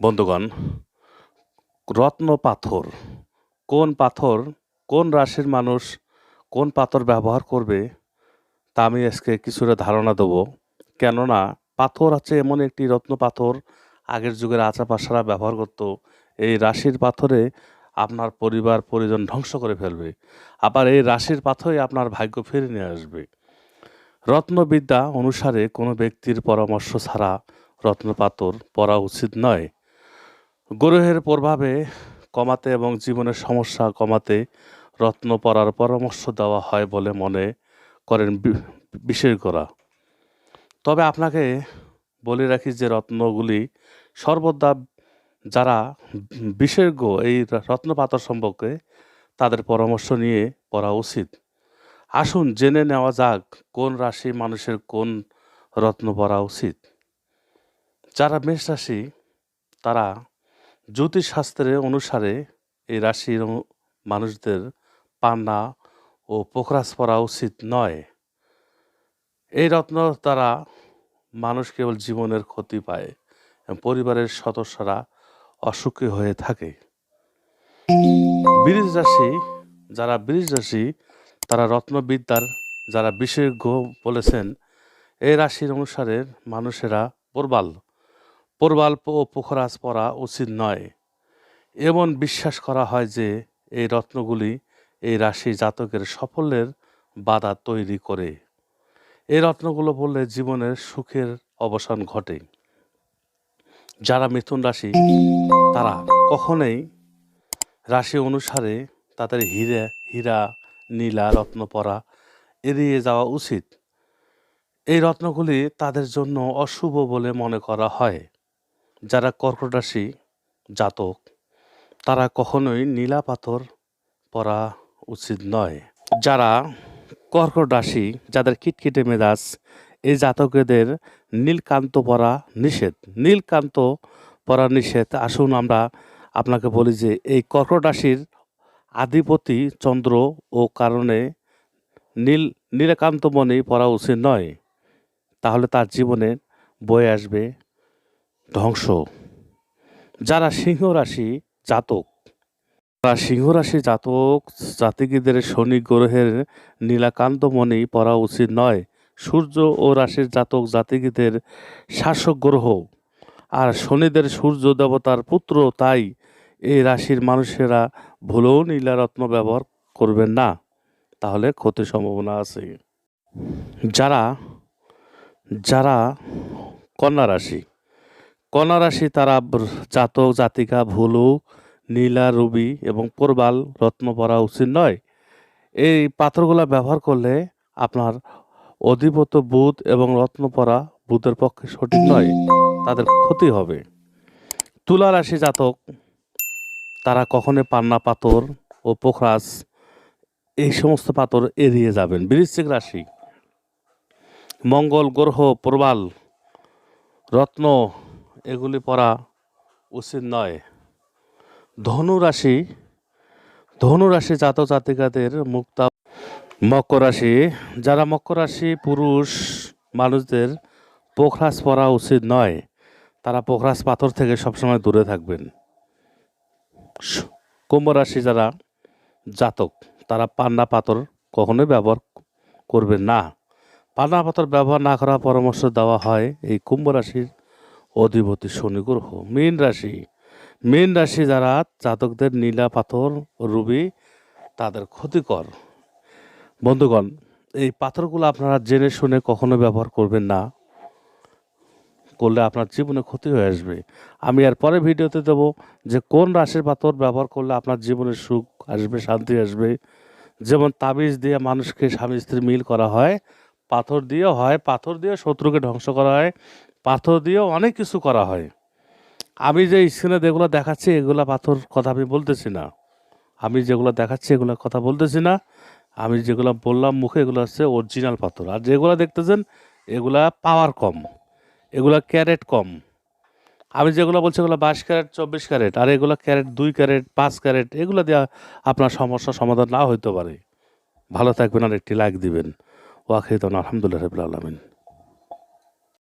বন্ধুগণ, রত্ন পাথর, কোন পাথর, কোন রাশির মানুষ কোন পাথর ব্যবহার করবে, তা আমি আজকে কিছুটা ধারণা দেবো। কেননা পাথর আছে এমন একটি রত্ন পাথর, আগের যুগের আচাপাশারা ব্যবহার করত। এই রাশির পাথরে আপনার পরিবার, পরিজন ধ্বংস করে ফেলবে। আবার এই রাশির পাথরই আপনার ভাগ্য ফিরে নিয়ে আসবে। রত্নবিদ্যা অনুসারে কোনো ব্যক্তির পরামর্শ ছাড়া রত্নপাথর পরা উচিত নয়। গ্রহের প্রভাবে কমাতে এবং জীবনের সমস্যা কমাতে রত্ন পরার পরামর্শ দেওয়া হয় বলে মনে করেন বিশেষজ্ঞরা। তবে আপনাকে বলে রাখি যে রত্নগুলি সর্বদা যারা বিশেষজ্ঞ এই রত্নপাথর সম্পর্কে তাদের পরামর্শ নিয়ে পড়া উচিত। আসুন জেনে নেওয়া যাক কোন রাশি মানুষের কোন রত্ন পরা উচিত। যারা মেষ রাশি তারা জ্যোতিষশাস্ত্রের অনুসারে এই রাশির মানুষদের পান্না ও পোখরাজ পরা উচিত নয়। এই রত্ন দ্বারা মানুষ কেবল জীবনের ক্ষতি পায় এবং পরিবারের সদস্যরা অসুখী হয়ে থাকে। বীজ রাশি, যারা বীজ রাশি, তারা রত্নবিদ্যার যারা বিশেষজ্ঞ বলেছেন, এই রাশির অনুসারে মানুষেরা প্রবাল। প্রবাল ও পোখরাজ পরা উচিত নয়। এমন বিশ্বাস করা হয় যে, এই রত্নগুলি এই রাশি জাতকের সাফল্যের বাধা তৈরি করে। এই রত্নগুলো বললে জীবনের সুখের অবসান ঘটে। যারা মিথুন রাশি, তারা কখনোই রাশি অনুসারে তাদের হীরা হীরা, নীলা, রত্ন পরা এড়িয়ে যাওয়া উচিত। এই রত্নগুলি তাদের জন্য অশুভ বলে মনে করা হয়। যারা কর্কট রাশি জাতক, তারা কখনোই নীলা পাথর পরা উচিত নয়। যারা কর্কট রাশি যাদের কিটকিটে মেজাজ, এই জাতকেদের নীলকান্ত পরা নিষেধ। নীলকান্ত পরা নিষেধ। আসুন আমরা আপনাকে বলি যে, এই কর্কট রাশির আধিপতি চন্দ্র ও কারণে নীল নীলকান্তমণি পরা উচিত নয়। তাহলে তার জীবনে বয়ে আসবে ধ্বংস। যারা সিংহ রাশি জাতক, তারা সিংহ রাশি জাতক, জাতিকীদের শনি গ্রহের নীলাকান্ত নীলাকান্তমণি পরা উচিত নয়। সূর্য ও রাশির জাতক, জাতিকীদের শাসক গ্রহ। আর শনিদের সূর্য দেবতার পুত্র, তাই এই রাশির মানুষেরা ভুলেও নীলারত্ন ব্যবহার করবেন না। তাহলে ক্ষতির সম্ভাবনা আছে। যারা যারা কন্যা রাশি কন্যা রাশি তারা জাতক, জাতিকা, ভুলু, নীলা, রুবি এবং প্রবাল রত্ন পরা উচিত নয়। এই পাথরগুলো ব্যবহার করলে আপনার অধিপত বুধ এবং রত্ন পরা বুধের পক্ষে সঠিক নয়, তাদের ক্ষতি হবে। তুলা রাশি জাতক, তারা কখনোই পান্না পাথর ও পোখরাজ এই সমস্ত পাথর এড়িয়ে যাবেন। বৃশ্চিক রাশি, মঙ্গল, গ্রহ, প্রবাল, রত্ন এগুলি পরা উচিত নয়। ধনু রাশি ধনু রাশি জাতক জাতিকাদের মুক্তা মকর রাশি, যারা মকর রাশি পুরুষ মানুষদের পোখরাজ পরা উচিত নয়। তারা পোখরাজ পাথর থেকে সবসময় দূরে থাকবেন। স- কুম্ভ রাশি যারা জাতক, তারা পান্না পাথর কখনোই ব্যবহার করবেন না। পান্না পাথর ব্যবহার না করার পরামর্শ দেওয়া হয় এই কুম্ভ রাশির অধিপতি শনি গ্রহ। মীন রাশি। মীন রাশি যারা জাতকদের নীলা পাথর, রুবি, তাদের ক্ষতিকর। বন্ধুগণ, এই পাথরগুলো আপনারা জেনে শুনে কখনো ব্যবহার করবেন না। করলে আপনার জীবনে ক্ষতি হয়ে আসবে। আমি আর পরে ভিডিওতে দেবো যে কোন রাশির পাথর ব্যবহার করলে আপনার জীবনে সুখ আসবে, শান্তি আসবে। যেমন তাবিজ দিয়ে মানুষকে স্বামী স্ত্রী মিল করা হয়, পাথর দিয়েও হয়, পাথর দিয়ে শত্রুকে ধ্বংস করা হয়। পাথর দিয়েও অনেক কিছু করা হয়। আমি যে স্ক্রিনে যেগুলো দেখাচ্ছি, এগুলো পাথর কথা আমি বলতেছি না। আমি যেগুলো দেখাচ্ছি এগুলো কথা বলতেছি না। আমি যেগুলো বললাম মুখে, এগুলো হচ্ছে অরিজিনাল পাথর। আর যেগুলো দেখতেছেন, এগুলা পাওয়ার কম। এগুলা ক্যারেট কম। আমি যেগুলো বলছি, এগুলো বাইশ ক্যারেট চব্বিশ ক্যারেট আর এগুলো ক্যারেট দুই ক্যারেট পাঁচ ক্যারেট এগুলো দেওয়া আপনার সমস্যার সমাধান নাও হইতে পারে। ভালো থাকবেন আর একটি লাইক দিবেন। ওয়াখিদ আলহামদুলিল্লাহ রবিল আলমিন।